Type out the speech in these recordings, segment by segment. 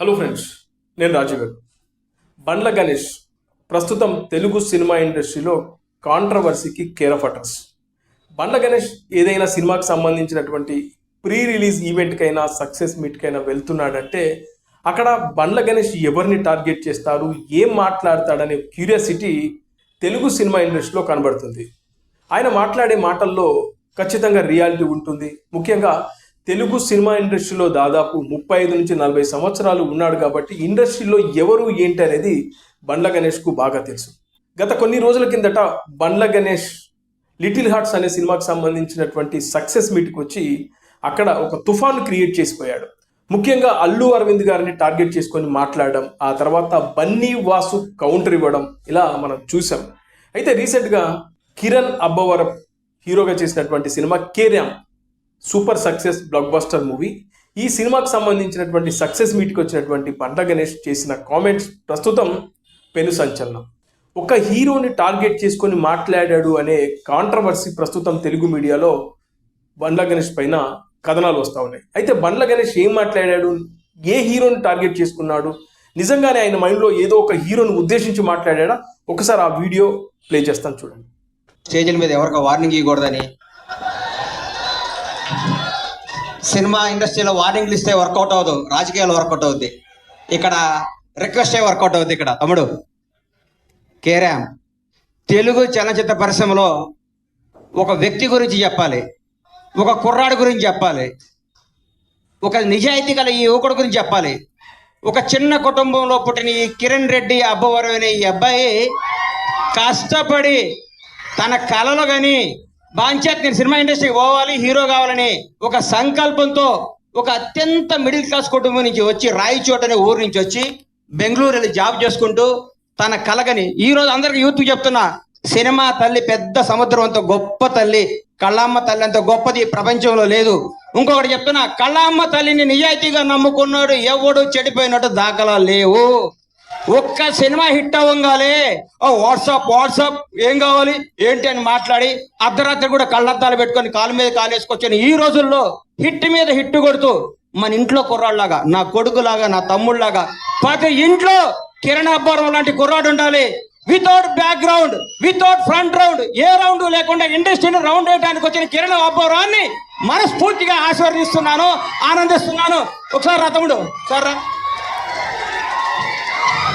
Hello friends నేను రాజీవ్. గారు బండ్ల గణేష్ ప్రస్తుతం తెలుగు సినిమా ఇండస్ట్రీలో కాంట్రవర్సీకి care of address Bandla Ganesh ఏదైనా సినిమాకి సంబంధించినటువంటి ప్రీ రిలీజ్ ఈవెంట్కైనా సక్సెస్ మీట్కైనా వెళ్తున్నాడంటే అక్కడ బండ్ల గణేష్ ఎవరిని టార్గెట్ చేస్తారు ఏం మాట్లాడతాడనే క్యూరియాసిటీ తెలుగు సినిమా ఇండస్ట్రీలో కనబడుతుంది. ఆయన మాట్లాడే మాటల్లో ఖచ్చితంగా రియాలిటీ ఉంటుంది. ముఖ్యంగా తెలుగు సినిమా ఇండస్ట్రీలో దాదాపు ముప్పై ఐదు నుంచి నలభై సంవత్సరాలు ఉన్నాడు కాబట్టి ఇండస్ట్రీలో ఎవరు ఏంటి అనేది బండ్ల గణేష్కు బాగా తెలుసు. గత కొన్ని రోజుల కిందట బండ్ల గణేష్ లిటిల్ హార్ట్స్ అనే సినిమాకి సంబంధించినటువంటి సక్సెస్ మీట్కి వచ్చి అక్కడ ఒక తుఫాన్ క్రియేట్ చేసిపోయాడు. ముఖ్యంగా అల్లు అరవింద్ గారిని టార్గెట్ చేసుకొని మాట్లాడడం ఆ తర్వాత బన్నీ వాసు కౌంటర్ ఇవ్వడం ఇలా మనం చూసాం. అయితే రీసెంట్గా కిరణ్ అబ్బవరం హీరోగా చేసినటువంటి సినిమా కేర్యామ్ super success blockbuster movie. ఈ సినిమాకు సంబంధించినటువంటి సక్సెస్ మీట్కి వచ్చినటువంటి బండ్ల గణేష్ చేసిన కామెంట్స్ ప్రస్తుతం పెను సంచలనం. ఒక హీరోని టార్గెట్ చేసుకొని మాట్లాడాడు అనే కాంట్రవర్సీ ప్రస్తుతం తెలుగు మీడియాలో బండ్ల గణేష్ పైన కథనాలు వస్తూ ఉన్నాయి. అయితే బండ్ల గణేష్ ఏం మాట్లాడాడు? ఏ హీరోని టార్గెట్ చేసుకున్నాడు? నిజంగానే ఆయన మైండ్లో ఏదో ఒక హీరోని ఉద్దేశించి మాట్లాడా ఒకసారి ఆ వీడియో ప్లే చేస్తాను చూడండి. స్టేజ్ల మీద ఎవరికి వార్నింగ్ ఇవ్వకూడదని సినిమా ఇండస్ట్రీలో వార్నింగ్లు ఇస్తే వర్కౌట్ అవ్వదు రాజకీయాలు వర్కౌట్ అవుద్ది. ఇక్కడ రిక్వెస్టే వర్కౌట్ అవుద్ది ఇక్కడ. తమ్ముడు కేరామ్ తెలుగు చలనచిత్ర పరిశ్రమలో ఒక వ్యక్తి గురించి చెప్పాలి ఒక కుర్రాడు గురించి చెప్పాలి ఒక నిజాయితీ గల ఈ యువకుడు గురించి చెప్పాలి. ఒక చిన్న కుటుంబంలో పుట్టిన ఈ కిరణ్ రెడ్డి అబ్బవరం అనే ఈ అబ్బాయి కష్టపడి తన కళలు కానీ బాంచేత్ నేను సినిమా ఇండస్ట్రీకి పోవాలి హీరో కావాలని ఒక సంకల్పంతో ఒక అత్యంత మిడిల్ క్లాస్ కుటుంబం నుంచి వచ్చి రాయిచోట అనే ఊరు నుంచి వచ్చి బెంగళూరు వెళ్ళి జాబ్ చేసుకుంటూ తన కలగని ఈ రోజు అందరికి యూత్ చెప్తున్నా సినిమా తల్లి పెద్ద సముద్రం అంత గొప్ప తల్లి కళ్ళమ్మ తల్లి అంత గొప్పది ప్రపంచంలో లేదు. ఇంకొకటి చెప్తున్నా కళ్ళమ్మ తల్లిని నిజాయితీగా నమ్ముకున్నాడు ఎవడు చెడిపోయినట్టు దాఖలా లేవు. ఒక్క సినిమా హిట్ అవ్వగానే ఓ వాట్సాప్ వాట్సాప్ ఏం కావాలి ఏంటి అని మాట్లాడి అర్ధరాత్రి కూడా కళ్ళద్దాలు పెట్టుకొని కాలు మీద కాలేసుకొచ్చాను ఈ రోజుల్లో హిట్ మీద హిట్ కొడుతూ మన ఇంట్లో కుర్రాళ్ళలాగా నా కొడుకులాగా నా తమ్ముళ్ళలాగా ప్రతి ఇంట్లో కిరణ్ అబ్బారం లాంటి కుర్రాడు ఉండాలి. Without background without front round a round లేకుండా ఇండస్ట్రీని రౌండ్ వేయడానికి వచ్చిన కిరణ్ అబ్బారాన్ని మనస్ఫూర్తిగా ఆశీర్వదిస్తున్నాను ఆనందిస్తున్నాను. ఒకసారి రా తమ్ముడు సార్ రా.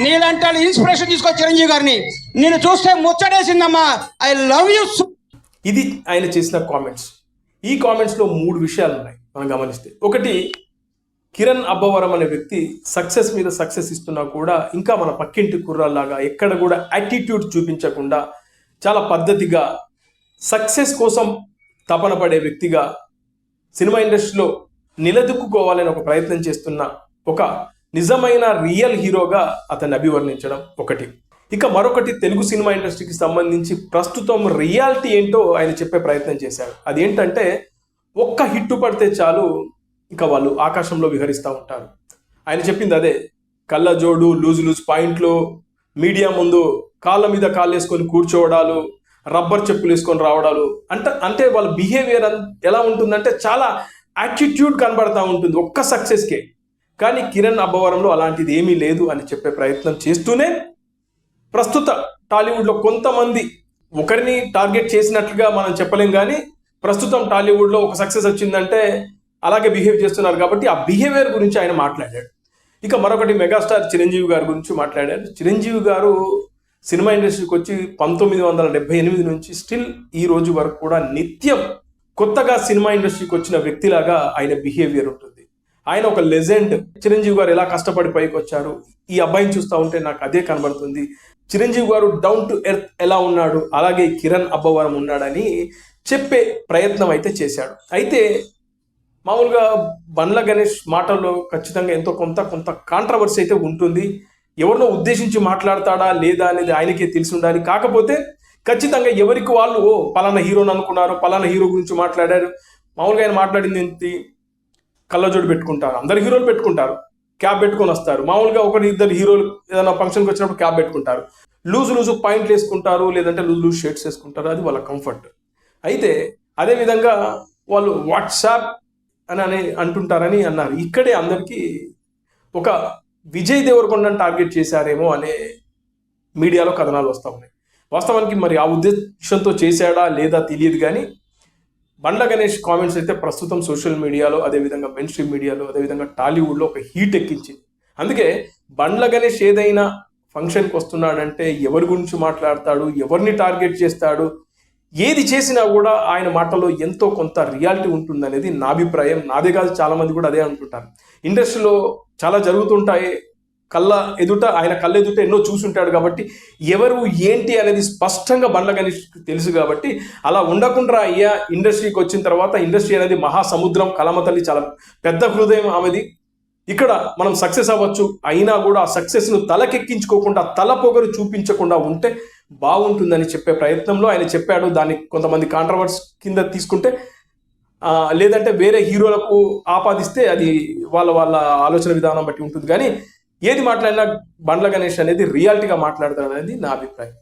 నీలాంటి వాళ్ళు ఇన్స్పిరేషన్ తీసుకో చిరంజీవి గారిని. నేను చూస్తే ముచ్చడేసిందమ్మా ఐ లవ్ యూ ఇది ఆయన చేసిన కామెంట్స్ ఈ కామెంట్స్లో మూడు విషయాలు ఉన్నాయి మనం గమనిస్తే. ఒకటి కిరణ్ అబ్బవరం అనే వ్యక్తి సక్సెస్ మీద సక్సెస్ ఇస్తున్నా కూడా ఇంకా మన పక్కింటి కుర్రాల్లాగా ఎక్కడ కూడా యాటిట్యూడ్ చూపించకుండా చాలా పద్ధతిగా సక్సెస్ కోసం తపన పడే వ్యక్తిగా సినిమా ఇండస్ట్రీలో నిలదొక్కుకోవాలని ఒక ప్రయత్నం చేస్తున్న ఒక నిజమైన రియల్ హీరోగా అతన్ని అభివర్ణించడం ఒకటి. ఇక మరొకటి తెలుగు సినిమా ఇండస్ట్రీకి సంబంధించి ప్రస్తుతం రియాలిటీ ఏంటో ఆయన చెప్పే ప్రయత్నం చేశారు. అదేంటంటే ఒక్క హిట్టు పడితే చాలు ఇక వాళ్ళు ఆకాశంలో విహరిస్తూ ఉంటారు. ఆయన చెప్పింది అదే కళ్ళజోడు లూజ్ లూజ్ పాయింట్లు మీడియా ముందు కాళ్ళ మీద కాళ్ళు వేసుకొని కూర్చోవడాలు రబ్బర్ చెప్పులు వేసుకొని రావడాలు. అంటే అంటే వాళ్ళ బిహేవియర్ ఎలా ఉంటుందంటే చాలా యాటిట్యూడ్ కనబడతా ఉంటుంది ఒక్క సక్సెస్కే. కానీ కిరణ్ అబ్బవరంలో అలాంటిది ఏమీ లేదు అని చెప్పే ప్రయత్నం చేస్తూనే ప్రస్తుత టాలీవుడ్లో కొంతమంది ఒకరిని టార్గెట్ చేసినట్లుగా మనం చెప్పలేం కానీ ప్రస్తుతం టాలీవుడ్లో ఒక సక్సెస్ వచ్చిందంటే అలాగే బిహేవ్ చేస్తున్నారు కాబట్టి ఆ బిహేవియర్ గురించి ఆయన మాట్లాడాడు. ఇక మరొకటి మెగాస్టార్ చిరంజీవి గారి గురించి మాట్లాడారు చిరంజీవి గారు సినిమా ఇండస్ట్రీకి వచ్చి పంతొమ్మిది వందల డెబ్బై ఎనిమిది నుంచి స్టిల్ ఈ రోజు వరకు కూడా నిత్యం కొత్తగా సినిమా ఇండస్ట్రీకి వచ్చిన వ్యక్తిలాగా ఆయన బిహేవియర్ ఉంటుంది. ఆయన ఒక లెజెండ్. చిరంజీవి గారు ఎలా కష్టపడి పైకి వచ్చారు ఈ అబ్బాయిని చూస్తూ ఉంటే నాకు అదే కనబడుతుంది. చిరంజీవి గారు డౌన్ టు ఎర్త్ ఎలా ఉన్నాడు? అలాగే కిరణ్ అబ్బవరం ఉన్నాడని చెప్పే ప్రయత్నం అయితే చేశాడు. అయితే మామూలుగా బండ్ల గణేష్ మాటల్లో ఖచ్చితంగా ఎంతో కొంత కొంత కాంట్రవర్సీ అయితే ఉంటుంది. ఎవరినో ఉద్దేశించి మాట్లాడతాడా లేదా అనేది ఆయనకే తెలిసి ఉండాలి. కాకపోతే ఖచ్చితంగా ఎవరికి వాళ్ళు ఓ పలానా హీరోని అనుకున్నారు పలానా హీరో గురించి మాట్లాడారు. మామూలుగా ఆయన మాట్లాడింది ఏంటి? కళ్ళజోడు పెట్టుకుంటారు. అందరు హీరోలు పెట్టుకుంటారు. క్యాప్ పెట్టుకొని వస్తారు. మామూలుగా ఒకటి ఇద్దరు హీరోలు ఏదైనా ఫంక్షన్కి వచ్చినప్పుడు క్యాప్ పెట్టుకుంటారు. లూజ్ లూజ్ పాయింట్లు వేసుకుంటారు లేదంటే లూజ్ లూజ్ షర్ట్స్ వేసుకుంటారు. అది వాళ్ళ కంఫర్ట్. అయితే అదే విధంగా వాళ్ళు వాట్సాప్ అని అని అంటుంటారని అన్నారు. ఇక్కడే అందరికీ ఒక విజయ్ దేవరకొండని టార్గెట్ చేశారేమో అనే మీడియాలో కథనాలు వస్తూ ఉన్నాయి. వాస్తవానికి మరి ఆ ఉద్దేశంతో చేశాడా లేదా తెలియదు కానీ బండ్ల గణేష్ కామెంట్స్ అయితే ప్రస్తుతం సోషల్ మీడియాలో అదేవిధంగా మెయిన్ స్ట్రీమ్ మీడియాలో అదేవిధంగా టాలీవుడ్లో ఒక హీట్ ఎక్కించింది. అందుకే బండ్ల గణేష్ ఏదైనా ఫంక్షన్కి వస్తున్నాడంటే ఎవరి గురించి మాట్లాడతాడు ఎవరిని టార్గెట్ చేస్తాడు ఏది చేసినా కూడా ఆయన మాటలో ఎంతో కొంత రియాలిటీ ఉంటుందనేది నా అభిప్రాయం. నాదే కాదు చాలా మంది కూడా అదే అనుకుంటారు. ఇండస్ట్రీలో చాలా జరుగుతుంటాయి కళ్ళ ఎదుట ఆయన కళ్ళ ఎదుట ఎన్నో చూసుంటాడు కాబట్టి ఎవరు ఏంటి అనేది స్పష్టంగా బండ్ల గణేష్కి తెలుసు కాబట్టి అలా ఉండకుండా అయ్యా ఇండస్ట్రీకి వచ్చిన తర్వాత ఇండస్ట్రీ అనేది మహాసముద్రం కలమ తల్లి చాలా పెద్ద హృదయం ఆమెది. ఇక్కడ మనం సక్సెస్ అవ్వచ్చు అయినా కూడా ఆ సక్సెస్ను తలకెక్కించుకోకుండా తల పొగరు చూపించకుండా ఉంటే బాగుంటుందని చెప్పే ప్రయత్నంలో ఆయన చెప్పాడు. దాన్ని కొంతమంది కాంట్రవర్స్ కింద తీసుకుంటే లేదంటే వేరే హీరోలకు ఆపాదిస్తే అది వాళ్ళ వాళ్ళ ఆలోచన విధానం బట్టి ఉంటుంది. కానీ ఏది మాట్లాడినా బండ్ల గణేష్ అనేది రియాలిటీగా మాట్లాడతాడు అనేది నా అభిప్రాయం.